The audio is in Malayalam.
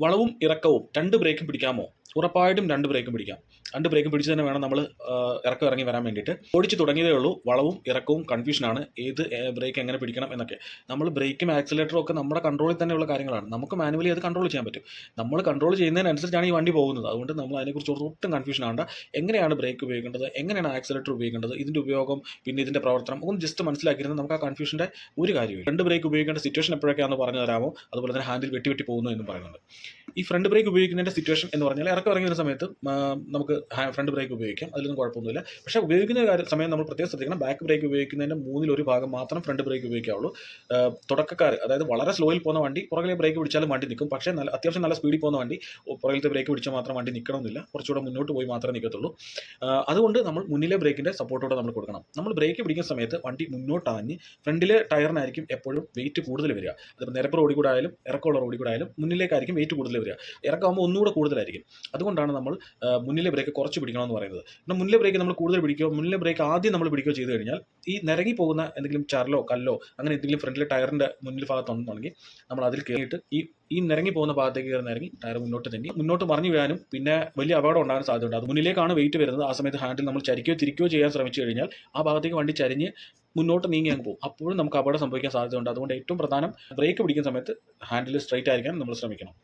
വളവും ഇറക്കവും. രണ്ട് ബ്രേക്കും പിടിക്കാമോ? ഉറപ്പായിട്ടും രണ്ട് ബ്രേക്കും പിടിക്കാം. രണ്ട് ബ്രേക്കും പിടിച്ച് തന്നെ വേണം നമ്മൾ ഇറക്കം ഇറങ്ങി വരാൻ വേണ്ടിയിട്ട്. ഓടിച്ച് തുടങ്ങിയതേ ഉള്ളൂ. വളവും ഇറക്കവും കൺഫ്യൂഷനാണ് ഏത് ബ്രേക്ക് എങ്ങനെ പിടിക്കണം എന്നൊക്കെ. നമ്മൾ ബ്രേക്കും ആക്സിലേറ്ററും ഒക്കെ നമ്മുടെ കൺട്രോളിൽ തന്നെയുള്ള കാര്യങ്ങളാണ്. നമുക്ക് മാനുവലി അത് കൺട്രോൾ ചെയ്യാൻ പറ്റും. നമ്മൾ കൺട്രോൾ ചെയ്യുന്നതിനനുസരിച്ചാണ് ഈ വണ്ടി പോകുന്നത്. അതുകൊണ്ട് നമ്മൾ അതിനെക്കുറിച്ച് ഒട്ടും കൺഫ്യൂഷൻ ആണ്ട എങ്ങനെയാണ് ബ്രേക്ക് ഉപയോഗിക്കേണ്ടത്? എങ്ങനെയാണ് ആക്സിലേറ്റർ ഉപയോഗിക്കേണ്ടത്? ഇതിന്റെ ഉപയോഗം പിന്നെ ഇതിന്റെ പ്രവർത്തനം ഒന്ന് ജസ്റ്റ് മനസ്സിലാക്കിയിരുന്നത് നമുക്ക് ആ കൺഫ്യൂഷന്റെ ഒരു കാര്യമില്ല. രണ്ട് ബ്രേക്ക് ഉപയോഗിക്കേണ്ട സിറ്റുവേഷൻ എപ്പോഴൊക്കെയാണെന്ന് പറഞ്ഞു തരാമോ? അതുപോലെ തന്നെ ഹാൻഡിൽ വെട്ടി വെട്ടി പോകുന്നു എന്ന് പറയുന്നുണ്ട്. ഈ ഫ്രണ്ട് ബ്രേക്ക് ഉപയോഗിക്കുന്നതിന്റെ സിറ്റുവേഷൻ എന്ന് പറഞ്ഞാൽ ഇറക്കം ഇറങ്ങിയ വരുന്ന സമയത്ത് നമുക്ക് ഫ്രണ്ട് ബ്രേക്ക് ഉപയോഗിക്കാം. അതിലൊന്നും കുഴപ്പമൊന്നുമില്ല. പക്ഷേ ഉപയോഗിക്കുന്ന കാര്യം സമയം നമ്മൾ പ്രത്യേകം ശ്രദ്ധിക്കണം. ബാക്ക് ബ്രേക്ക് ഉപയോഗിക്കുന്നതിന്റെ മൂന്നിലൊരു ഭാഗം മാത്രം ഫ്രണ്ട് ബ്രേക്ക് ഉപയോഗിക്കാവുള്ളൂ. തുടക്കക്കാർ അതായത് വളരെ സ്ലോയിൽ പോകുന്ന വണ്ടി പുറകിലെ ബ്രേക്ക് പിടിച്ചാലും വണ്ടി നിൽക്കും. പക്ഷേ നല്ല അത്യാവശ്യം നല്ല സ്പീഡിൽ പോകുന്ന വണ്ടി പുറകിലത്തെ ബ്രേക്ക് പിടിച്ചാൽ മാത്രം വണ്ടി നിൽക്കണമെന്നില്ല. കുറച്ചുകൂടെ മുന്നോട്ട് പോയി മാത്രമേ നിൽക്കത്തുള്ളൂ. അതുകൊണ്ട് നമ്മൾ മുന്നിലെ ബ്രേക്കിന്റെ സപ്പോർട്ടോടെ നമ്മൾ കൊടുക്കണം. നമ്മൾ ബ്രേക്ക് പിടിക്കുന്ന സമയത്ത് വണ്ടി മുന്നോട്ട് മുന്നോട്ടാഞ്ഞ് ഫ്രണ്ടിലെ ടയറിനായിരിക്കും എപ്പോഴും വെയിറ്റ് കൂടുതൽ വരിക. അതിപ്പോൾ നിരപ്പ് റോഡിൽ കൂടെ ആയാലും ഇറക്കമുള്ള റോഡിൽ കൂടെ ആയാലും മുന്നിലേക്കായിരിക്കും വെയിറ്റ് കൂടുതൽ വരിക. ഇറക്കമാകുമ്പോൾ ഒന്നുകൂടെ കൂടുതലായിരിക്കും. അതുകൊണ്ടാണ് നമ്മൾ മുന്നിലെ ബ്രേക്ക് കുറച്ച് പിടിക്കണം എന്ന് പറയുന്നത്. എന്നാൽ മുന്നിലെ ബ്രേക്ക് നമ്മൾ കൂടുതൽ പിടിക്കുകയോ മുന്നിലെ ബ്രേക്ക് ആദ്യം നമ്മൾ പിടിക്കുകയോ ചെയ്ത് കഴിഞ്ഞാൽ ഈ നിരങ്ങി പോകുന്ന എന്തെങ്കിലും ചരലോ കല്ലോ അങ്ങനെ എന്തെങ്കിലും ഫ്രണ്ടിലെ ടയറിന്റെ മുന്നിൽ ഭാഗത്തുണ്ടെന്നുണ്ടെങ്കിൽ നമ്മൾ അതിൽ കയറിയിട്ട് ഈ ഈ നിരങ്ങി പോകുന്ന ഭാഗത്തേക്ക് കയറി നിരങ്ങി ടയർ മുന്നോട്ട് തന്നെ മുന്നോട്ട് മറിഞ്ഞു വീഴാനും പിന്നെ വലിയ അപകടം ഉണ്ടാകാൻ സാധ്യതയുണ്ട്. അത് മുന്നിലേക്കാണ് വെയിറ്റ് വരുന്നത്. ആ സമയത്ത് ഹാൻഡിൽ നമ്മൾ ചരിക്കുകയോ തിരിക്കുകയോ ചെയ്യാൻ ശ്രമിച്ചു കഴിഞ്ഞാൽ ആ ഭാഗത്തേക്ക് വണ്ടി ചരിഞ്ഞ് മുന്നോട്ട് നീങ്ങി അങ്ങ് പോകും. അപ്പോഴും നമുക്ക് അപകടം സംഭവിക്കാൻ സാധ്യതയുണ്ട്. അതുകൊണ്ട് ഏറ്റവും പ്രധാനം ബ്രേക്ക് പിടിക്കുന്ന സമയത്ത് ഹാൻഡിൽ സ്ട്രൈറ്റ് ആയിരിക്കാൻ നമ്മൾ ശ്രമിക്കണം.